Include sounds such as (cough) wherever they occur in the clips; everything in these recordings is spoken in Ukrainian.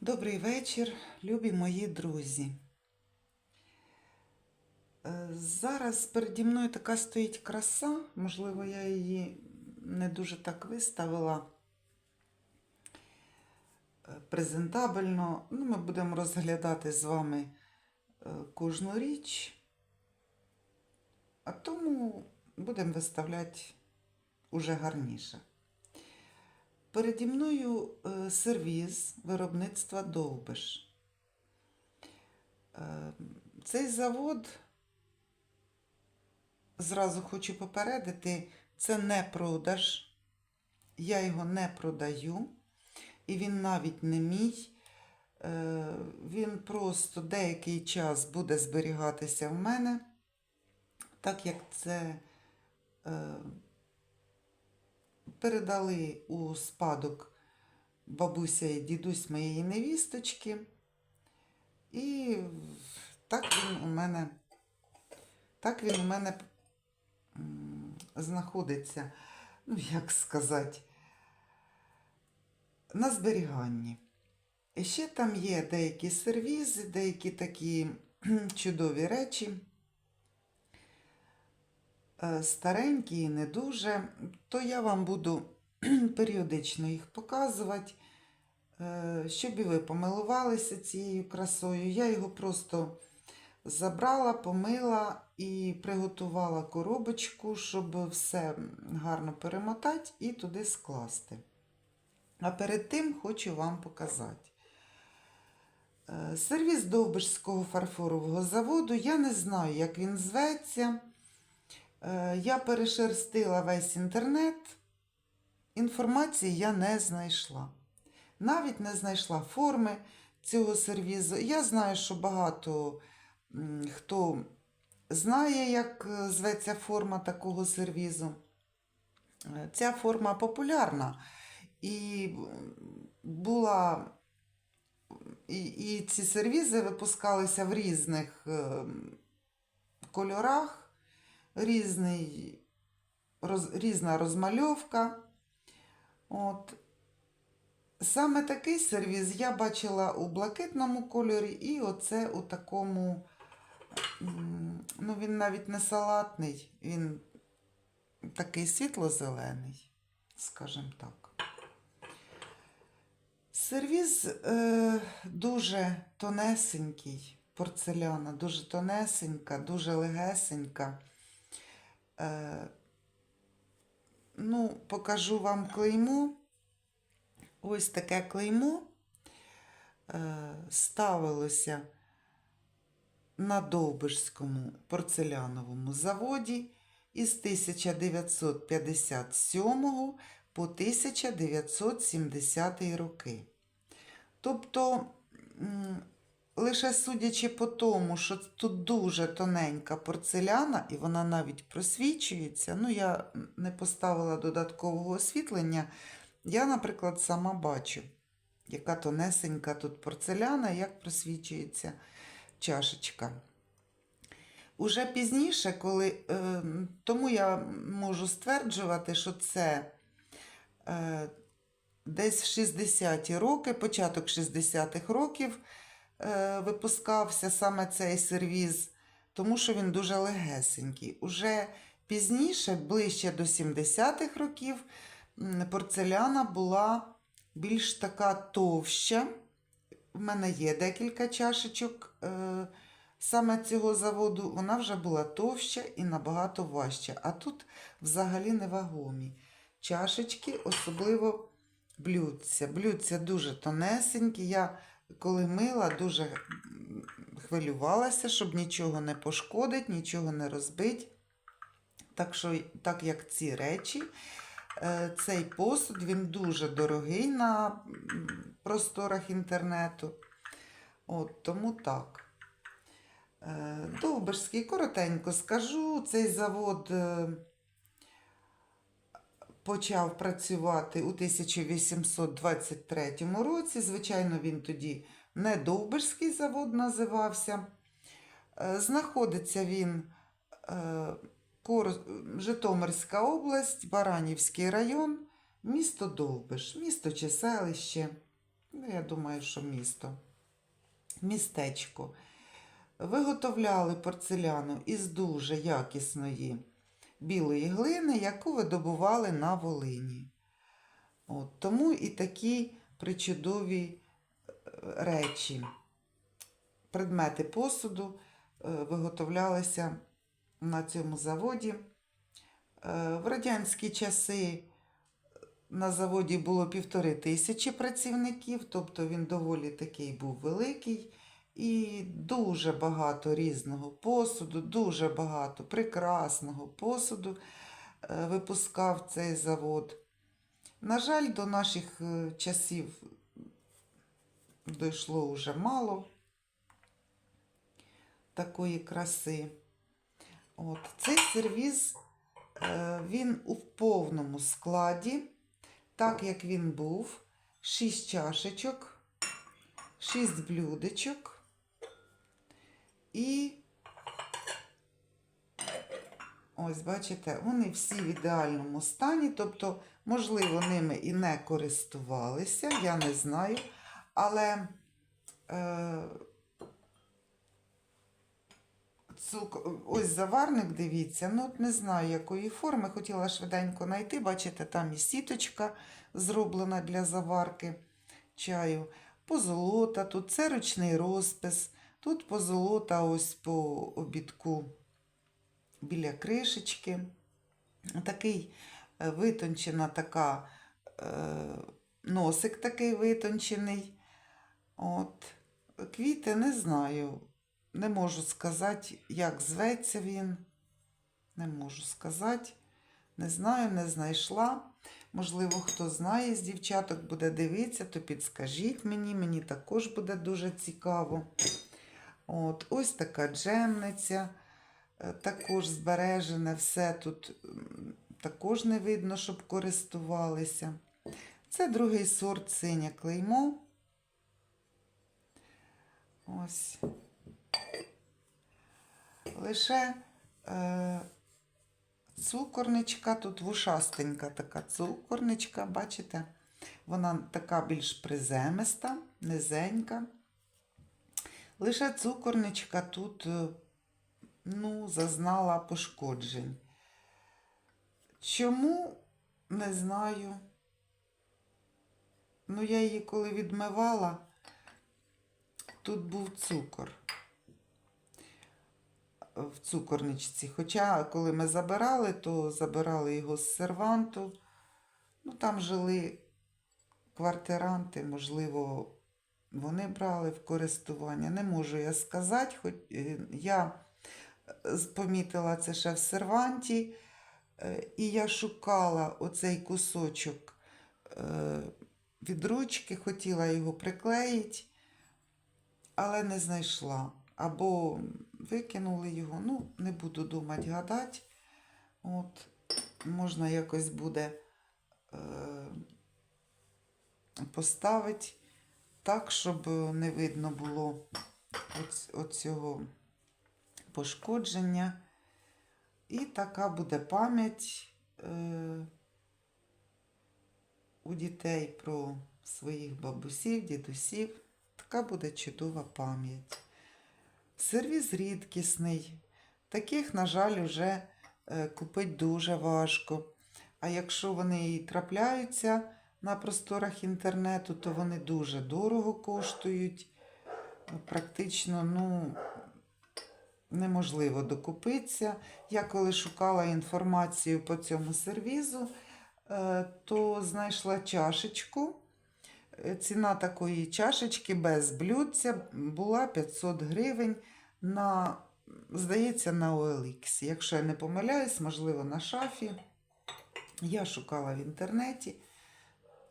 Добрий вечір, любі мої друзі. Е, Зараз переді мною така стоїть краса, можливо, я її не дуже так виставила е, презентабельно. Ну, ми будемо розглядати з вами е, кожну річ, а тому будемо виставляти уже гарніше. Переді мною е, сервіз виробництва Довбиш. Е, Цей завод, зразу хочу попередити, це не продаж. Я його не продаю, і він навіть не мій. Е, Він просто деякий час буде зберігатися в мене, так як це передали у спадок бабуся і дідусь моєї невісточки. І так він у мене, так він у мене знаходиться, ну як сказати, на зберіганні. І ще там є деякі сервізи, деякі такі чудові речі старенькі і не дуже, то я вам буду (clears throat) періодично їх показувати, е, щоб і ви помилувалися цією красою. Я його просто забрала, помила і приготувала коробочку, щоб все гарно перемотати і туди скласти. А перед тим хочу вам показати. Е, Сервіс Довбишського фарфорового заводу. Я не знаю, як він зветься. Е, Я перешерстила весь інтернет. Інформації я не знайшла. Навіть не знайшла форми цього сервізу. Я знаю, що багато хто знає, як е, зветься форма такого сервізу. Е, Ця форма популярна. І була. І, і ці сервізи випускалися в різних е, кольорах різний, роз, різна розмальовка. От. Саме такий сервіз я бачила у блакитному кольорі, і оце у такому, ну він навіть не салатний, він такий світло-зелений, скажімо так. Сервіз е, дуже тонесенький, порцеляна, дуже тонесенька, дуже легесенька. Е, ну, покажу вам клеймо. Ось таке клеймо е, ставилося на Довбишському порцеляновому заводі із 1957 по 1970 роки. Тобто, лише судячи по тому, що тут дуже тоненька порцеляна, і вона навіть просвічується. Ну, я не поставила додаткового освітлення. Я, наприклад, сама бачу, яка тонесенька тут порцеляна, як просвічується чашечка. Уже пізніше, коли, е, тому я можу стверджувати, що це е, десь в 60-ті роки, початок 60-х років випускався саме цей сервіз, тому що він дуже легесенький. Уже пізніше, ближче до 70-х років, порцеляна була більш така товща. У мене є декілька чашечок е, саме цього заводу. Вона вже була товща і набагато важча. А тут взагалі невагомі. Чашечки, особливо блюдця. Блюдця дуже тонесенькі. Я коли мила, дуже хвилювалася, щоб нічого не пошкодить, нічого не розбить. Так що, так як ці речі, е, цей посуд він дуже дорогий на просторах інтернету. От, тому так. Е, Довбишський, коротенько скажу, цей завод е, почав працювати у 1823 році. Звичайно, він тоді не Довбишський завод називався. Е, Знаходиться він е, Житомирська область, Баранівський район, місто Довбиш, місто чи селище. Ну, я думаю, що місто. Містечко. Виготовляли порцеляну із дуже якісної білої глини, яку видобували на Волині. От, тому і такі причудові е, речі, предмети посуду е, виготовлялися на цьому заводі. Е, В радянські часи на заводі було півтори тисячі працівників, тобто він доволі такий був великий. І дуже багато різного посуду, дуже багато прекрасного посуду е, випускав цей завод. На жаль, до наших е, часів дійшло вже мало такої краси. От. Цей сервіз е, він у повному складі, так як він був, 6 чашечок, 6 блюдечок. І ось, бачите, вони всі в ідеальному стані, тобто, можливо, ними і не користувалися, я не знаю. Але е, ось заварник, дивіться, ну от не знаю, якої форми. Хотіла швиденько знайти. Бачите, там і сіточка зроблена для заварки чаю. Позолота, тут це ручний розпис. Тут позолота ось по обідку біля кришечки. Такий е, витончена така, е, носик такий витончений. От. Квіти не знаю. Не можу сказати, як зветься він. Не можу сказати. Не знаю, не знайшла. Можливо, хто знає з дівчаток буде дивитися, то підскажіть мені, мені також буде дуже цікаво. От, ось така джемниця, е, також збережене все тут також не видно, щоб користувалися. Це другий сорт синя клеймо. Ось. Лише е, цукорничка, тут вушастенька така цукорничка, бачите? Вона така більш приземиста, низенька. Лише цукорничка тут е, ну, зазнала пошкоджень. Чому? Не знаю. Ну, я її коли відмивала, тут був цукор в цукорничці. Хоча, коли ми забирали, то забирали його з серванту. Ну, там жили квартиранти, можливо, вони брали в користування. Не можу я сказати, хоч е, я е, помітила це ще в серванті, е, і я шукала оцей кусочок від ручки, хотіла його приклеїти, але не знайшла. Або викинули його, ну, не буду думати, гадати. От, можна якось буде е, поставити так, щоб не видно було оць- оцього пошкодження. І така буде пам'ять е, у дітей про своїх бабусів, дідусів. Така буде чудова пам'ять. Сервіз рідкісний. Таких, на жаль, вже е, купити дуже важко. А якщо вони і трапляються на просторах інтернету, то вони дуже дорого коштують. Практично, ну, неможливо докупитися. Я коли шукала інформацію по цьому сервізу, е, то знайшла чашечку. Е, Ціна такої чашечки без блюдця була 500 гривень на, здається, на OLX. Якщо я не помиляюсь, можливо, на шафі. Я шукала в інтернеті.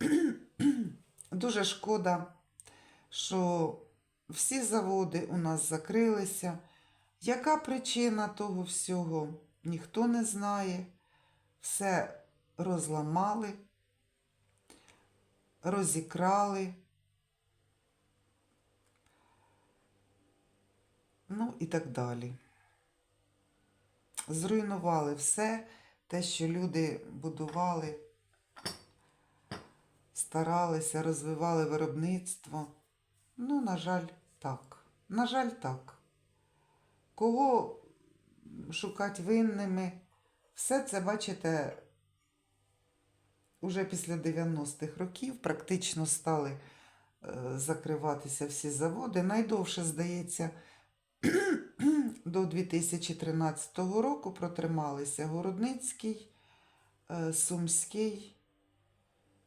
(clears throat) Дуже шкода, що всі заводи у нас закрилися. Яка причина того всього? Ніхто не знає. Все розламали розікрали. Ну і так далі. Зруйнували все те, що люди будували старалися, розвивали виробництво. Ну, на жаль, так. На жаль, так. Кого шукати винними? Все це, бачите, уже після 90-х років практично стали е, закриватися всі заводи. Найдовше, здається, (clears throat) до 2013 року протрималися Городницький, е, Сумський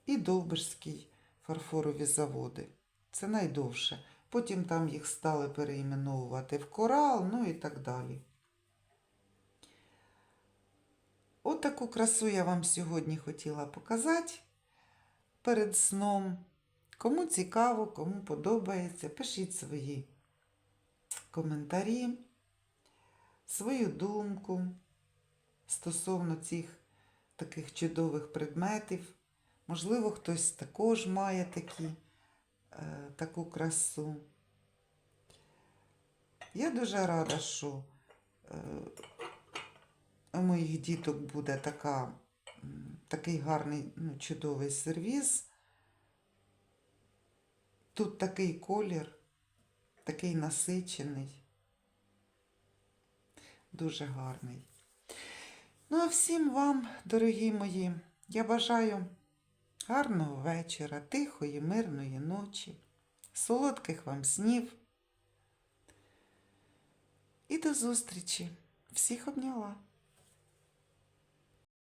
і Довбишський фарфорові заводи. Це найдовше. Потім там їх стали переіменовувати в корал, ну і так далі. От таку красу я вам сьогодні хотіла показати перед сном. Кому цікаво, кому подобається, пишіть свої коментарі, свою думку стосовно цих таких чудових предметів. Можливо, хтось також має такі, е, таку красу. Я дуже рада, що е, у моїх діток буде така, такий гарний, ну, чудовий сервіз. Тут такий колір, такий насичений, дуже гарний. Ну, а всім вам, дорогі мої, я бажаю гарного вечора, тихої, мирної ночі, солодких вам снів. І до зустрічі. Всіх обняла.